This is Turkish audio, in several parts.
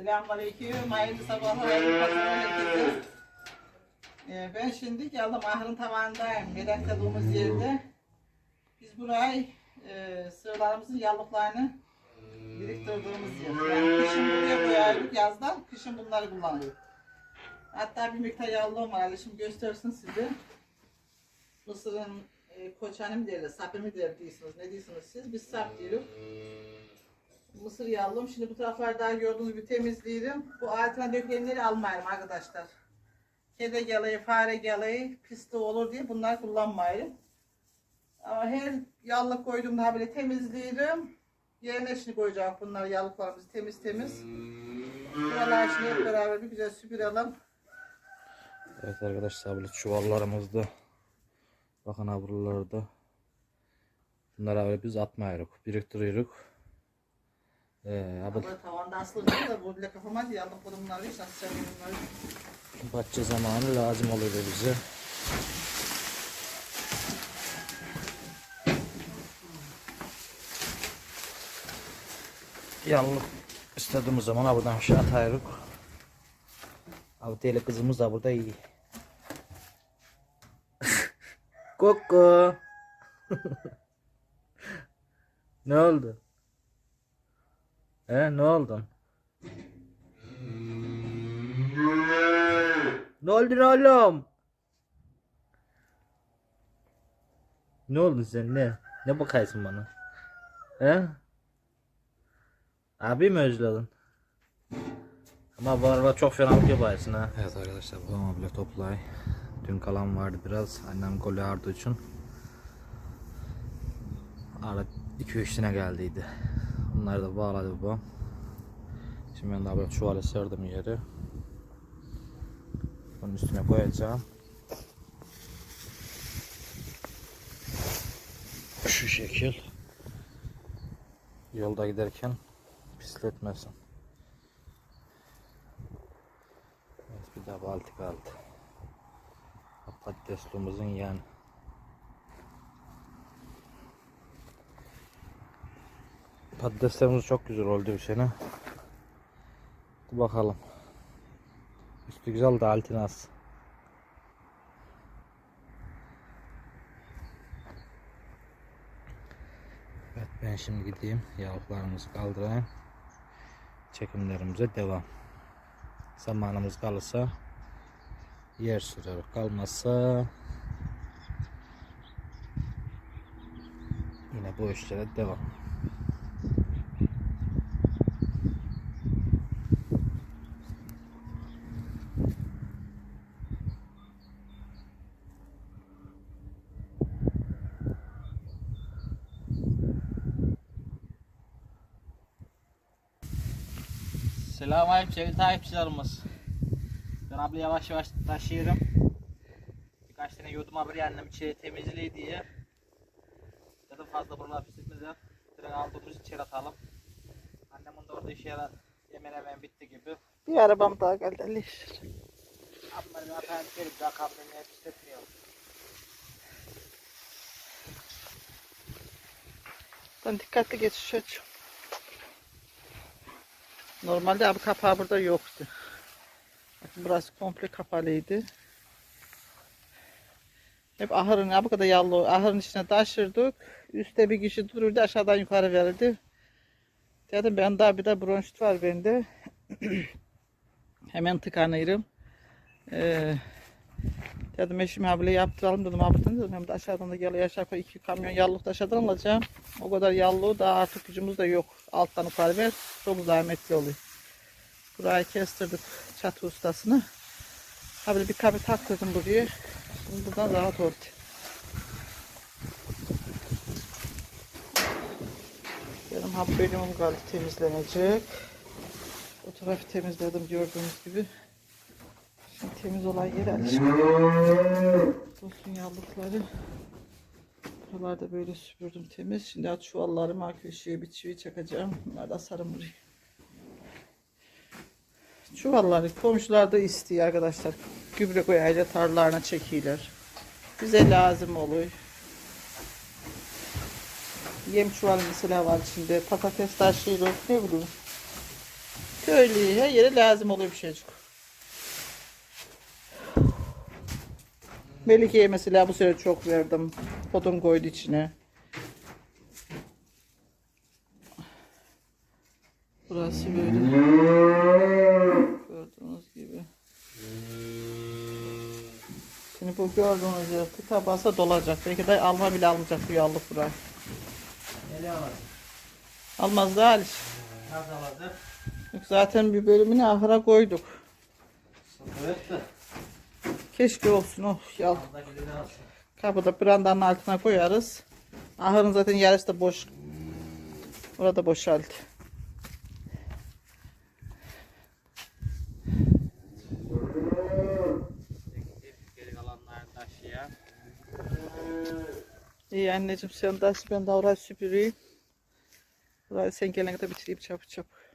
Selamünaleyküm. Hayırlı sabahlar. Hayırlı pazarlar. Ee, ben şimdi geldim ahırın tavanındayım. Merakladığımız yerde. Biz burayı e, sığırlarımızın yallıklarını biriktirdiğimiz yer. Yani kışın buraya koyardık yazdan. Kışın bunları kullanıyoruz. Hatta bir miktar yallığım var. Şimdi göstersin size. Mısırın e, koçanı mı derler, sapı mı der diyorsunuz. Ne diyorsunuz siz? Biz sap diyoruz. Mısır yallım. Şimdi bu taraflarda gördüğünüz gibi temizleyelim. Bu altına dökülenleri almayalım arkadaşlar. Kedi geleği, fare geleği, pisli olur diye bunlar kullanmayalım. Ama her yallık koyduğumda böyle temizleyelim. Yerine şimdi koyacağım bunlar yallıklarımız temiz temiz. Buralar şimdi hep beraber bir güzel süpürelim. Evet arkadaşlar böyle çuvallarımızda bakın buralarda bunları böyle biz atmıyoruz biriktiriyoruz ee, abi Böyle tavanda asılı de bu bile kafama diye yallık bunları hiç asacağım bunları. bahçe zamanı lazım oluyor bize. Yallık istediğimiz zaman buradan aşağı atıyoruz Abi deli kızımız da burada iyi. Koko. Ne oldu? He ne oldu? Ne oldu oğlum? Ne oldu sen ne? Ne bakıyorsun bana? He? Abi mi özledin? Ama bu arada çok fenalık yaparsın ha. Evet arkadaşlar bu ama bile toplay. Dün kalan vardı biraz. Annem golü ardı için. Ara 2-3 tane geldiydi. Onları da bağladı bu. Şimdi ben daha böyle çuvale serdim yeri. Bunun üstüne koyacağım. Şu şekil. Yolda giderken pisletmesin. Evet bir daha balti kaldı. Patateslimizin yan. Patateslerimiz çok güzel oldu bir sene. Bakalım. Üstü güzel de altına. Evet ben şimdi gideyim. Yavuklarımızı kaldırayım. Çekimlerimize devam. Zamanımız kalırsa yer sürer. Kalmazsa yine bu işlere devam. Selamünaleyküm sevgili takipçilerimiz. Ben abla yavaş yavaş taşıyorum. Birkaç tane yudum haberi annem içeri temizliği diye. Dedim fazla buralar pisletmeden direkt aldığımız içeri atalım. Annemin de orada işe yarar. Hemen hemen bitti gibi. Bir arabam daha geldi Ali. Amma bir atayım gelip daha kabloyu pisletmiyor. Ben dikkatli geçiş açıyorum. Normalde abi kapağı burada yoktu. Bakın burası komple kapalıydı. Hep ahırın ya bu kadar yallı ahırın içine taşırdık. Üstte bir kişi dururdu aşağıdan yukarı verirdi. Dedim ben daha bir de bronşit var bende. Hemen tıkanırım. Ee, dedim eşim abiyle yaptıralım dedim abiden dedim hem de aşağıdan da geliyor aşağı yukarı iki kamyon yallık da aşağıdan alacağım. O kadar yallığı da artık gücümüz de yok. Alttan yukarı ver. Çok zahmetli oluyor. Burayı kestirdik çatı ustasını. Böyle bir kabı taktırdım buraya. Şimdi buradan rahat oldu. Benim ha bölümüm kaldı temizlenecek. O tarafı temizledim gördüğünüz gibi. Temiz olan yeri alışım. Olsun yallıkları. Buralarda böyle süpürdüm temiz. Şimdi at çuvallarımı köşeye bir çivi çakacağım. Bunlar da sarım buraya. Çuvalları komşular da istiyor arkadaşlar. Gübre koyayla tarlalarına çekiyorlar. Bize lazım oluyor. Yem çuvalı mesela var içinde. Patates taşıyoruz. Ne bileyim. Köylüye her yere lazım oluyor bir şeycik. Melike'ye mesela bu sene çok verdim. Odun koydu içine. Burası böyle. Gördüğünüz gibi. Şimdi bu gördüğünüz yer tıka basa dolacak. Belki de alma bile almayacak bu yallık burayı. Nereye alacak? Almaz da Aliş. Nasıl alacak? Yok zaten bir bölümünü ahıra koyduk. Evet de. Keşke olsun oh alsın. Kapıda brandanın altına koyarız. Ahırın zaten yarısı da boş. Orada boşaldı. İyi anneciğim sen de ben de orayı süpüreyim. Orayı sen gelene kadar bitireyim çabuk çabuk.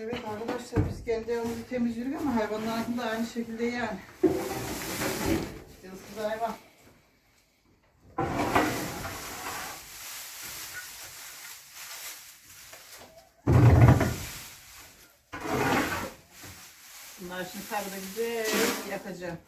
Evet arkadaşlar biz kendi evimizi temizliyoruz ama hayvanların da aynı şekilde yani. Yılsız hayvan. Bunlar şimdi tabii güzel yakacağım.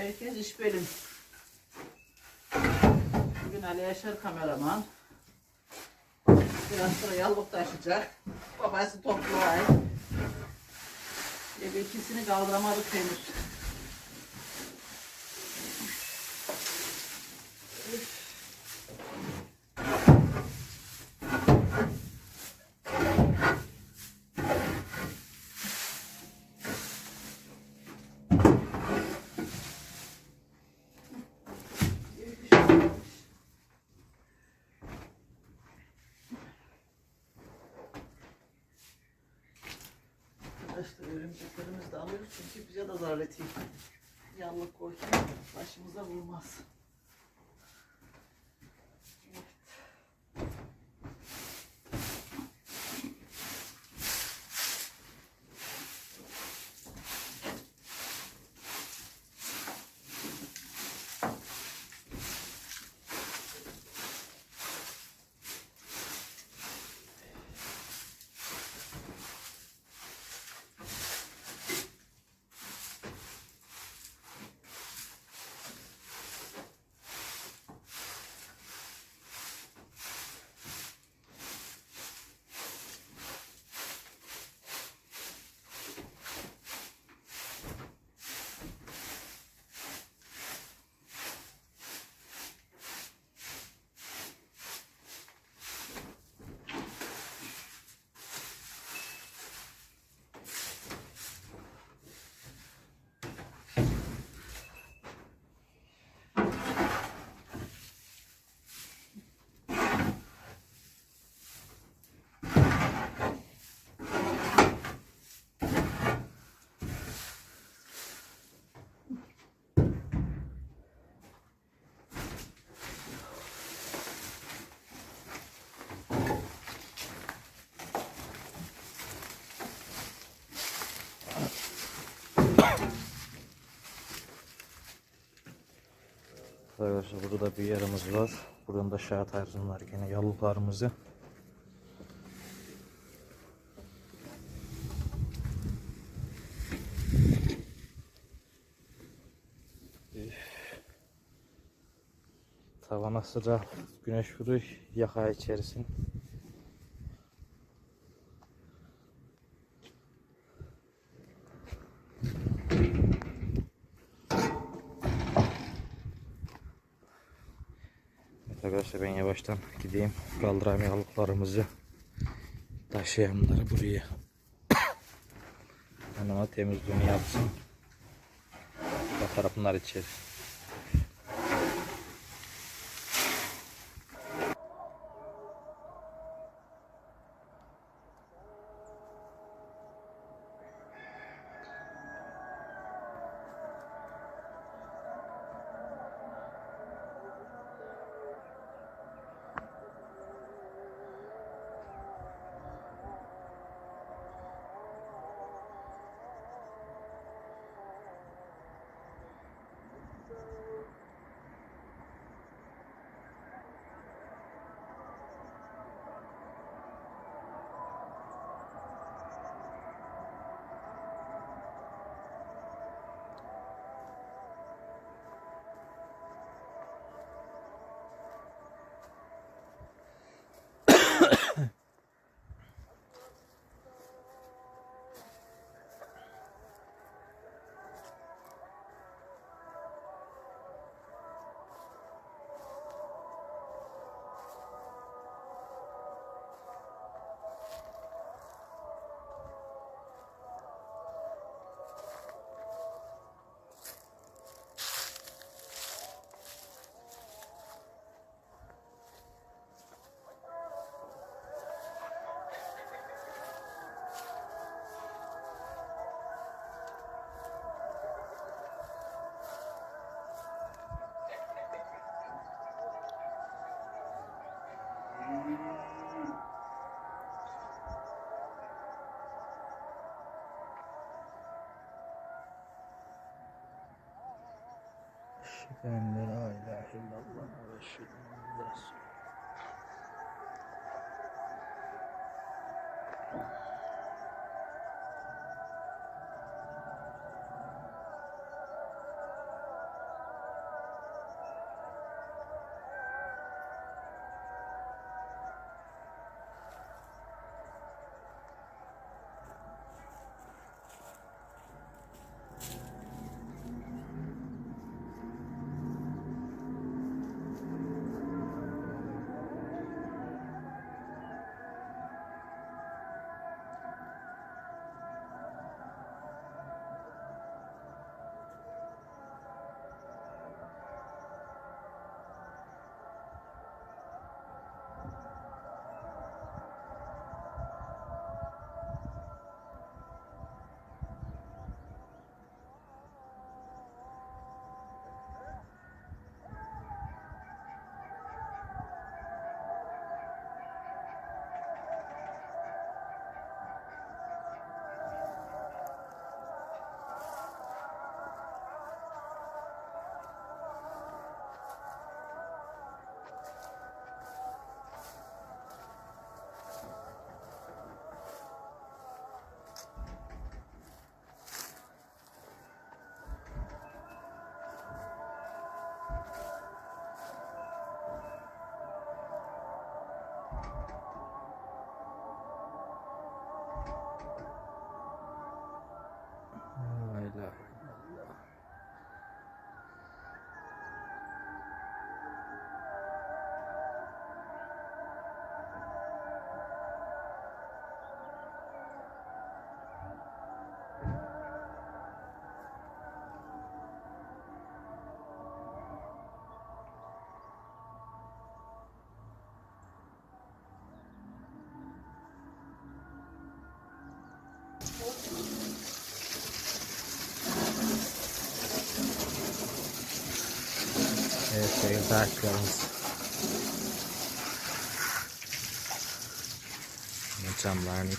Herkes iş bölüm. Bugün Ali Yaşar kameraman. Biraz sonra yallık taşıyacak. Babası toplayı. Ev ikisini kaldıramadık henüz. Arkadaşlar örümceklerimizi de bize de zarar ediyor. Yallık koyken başımıza vurmaz. Arkadaşlar burada bir yerimiz var. Buradan da aşağı tarzınlar yine yallıklarımızı. Üf. Tavana sıcak güneş vuruyor yaka içerisin. Evet arkadaşlar ben yavaştan gideyim kaldırayım yalıklarımızı taşıyanları buraya. O temizliğini yapsın. Bakarım bunlar içeri. En la ilahe illallah ve eşhedü Evet sevgili takipçilerimiz. Camlarını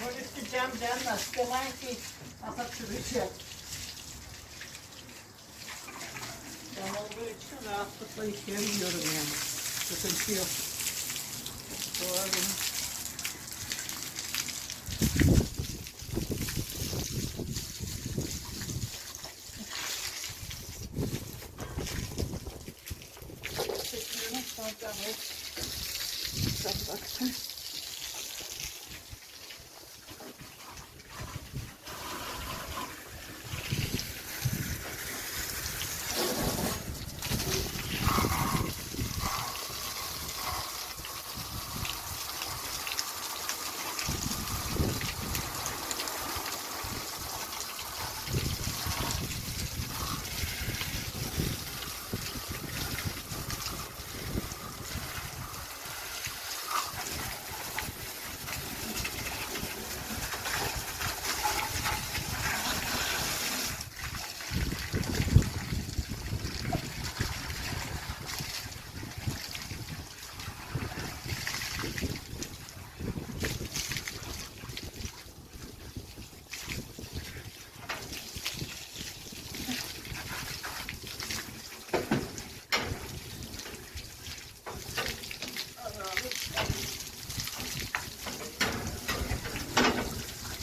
yıkay. canlar. Demeyin ki asap çürüyecek. Ben olduğu için rahatlıkla yıkayabiliyorum yani. Sıkıntı yok. Doğru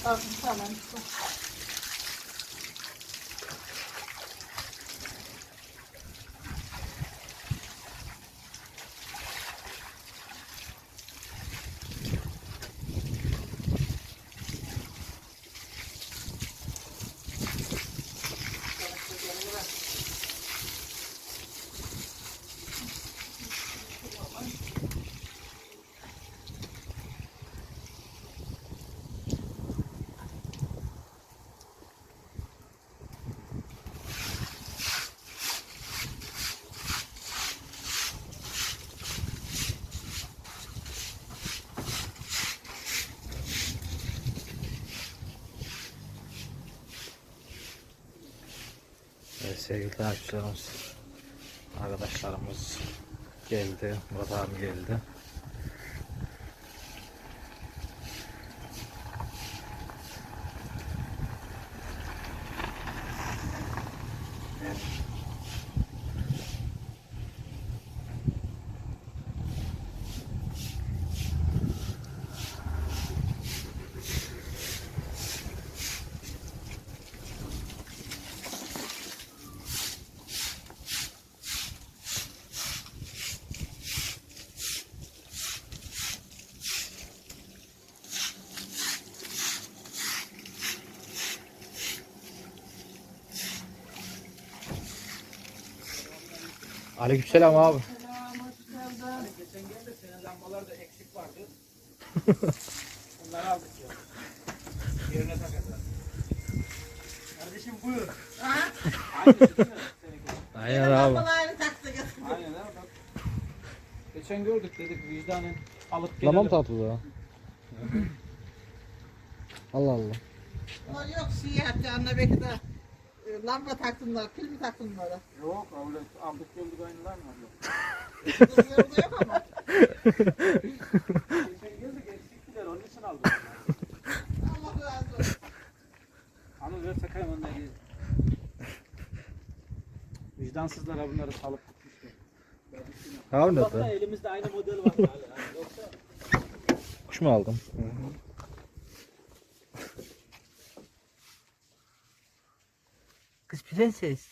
Tamam, tamam. Sevgili takipçilerimiz, arkadaşlarımız geldi, Murat abi geldi. Aleykümselam abi. Geçen geldi senin lambalarda eksik vardı. Onları aldık ya. Yerine takacağız. Kardeşim buyur. Ha? Aynısı değil mi? Seninki. Aynen abi. Lambaları taktık. Aynen ha bak. Geçen gördük dedik vicdanen alıp gelelim. Tamam tatlı da. Allah Allah. O yok yaptı anne belki de e, lamba taktınlar, pil mi taktınlar? Yok öyle aldık gördük aynılar mı? Yok. Yoruldu yok ama. Geçen geldik eksiktiler onun için aldık. Allah razı olsun. Anıl ver sakayım onları. Vicdansızlar ha bunları salıp gitmişler. Abi ne Baksana elimizde aynı model var hala. Yoksa Kuş mu aldın? Kız prenses.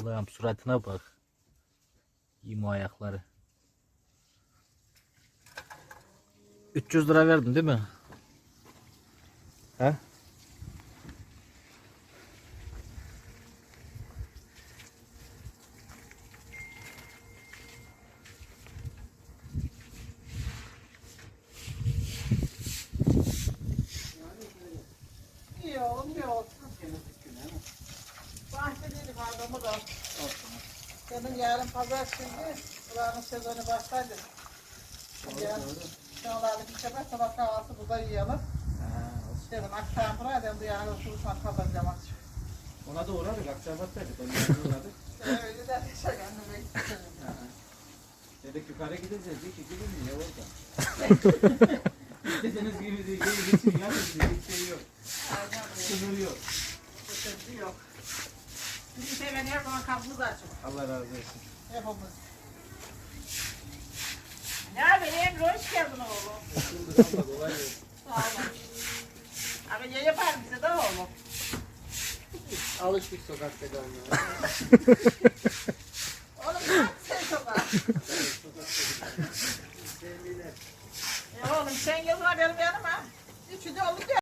Allah'ım suratına bak. İyiyim o ayakları. 300 lira verdin değil mi? He? Da. Senin yarın pazar şimdi. Buranın sezonu başladı. Şimdi yarın şuralarda bir sefer sabah kahvaltı burada yiyelim. Dedim akşam buraya dedim bu yarın oturuşmak kalacağım akşam. Ona da uğradık. Akçabat'taydık. Ona da uğradık. Öyle de şaka anne bekliyorum. Dedik yukarı gideceğiz. Dik gidin diye orada. İstediğiniz gibi değil. Geçin ya. Bir şey yok. Sınır yok. Sıkıntı yok. Bizi seven şey her zaman kapımız açık. Allah razı olsun. Hepimiz. Ne haber Emre? Hoş geldin oğlum. Hoş bulduk abla. Kolay gelsin. Sağ olun. Abi ne yapar bize de oğlum? Alıştık sokakta kalmaya. oğlum ne yaptın sen sokağa? e oğlum sen gel var benim yanıma. Üçü de olduk ya.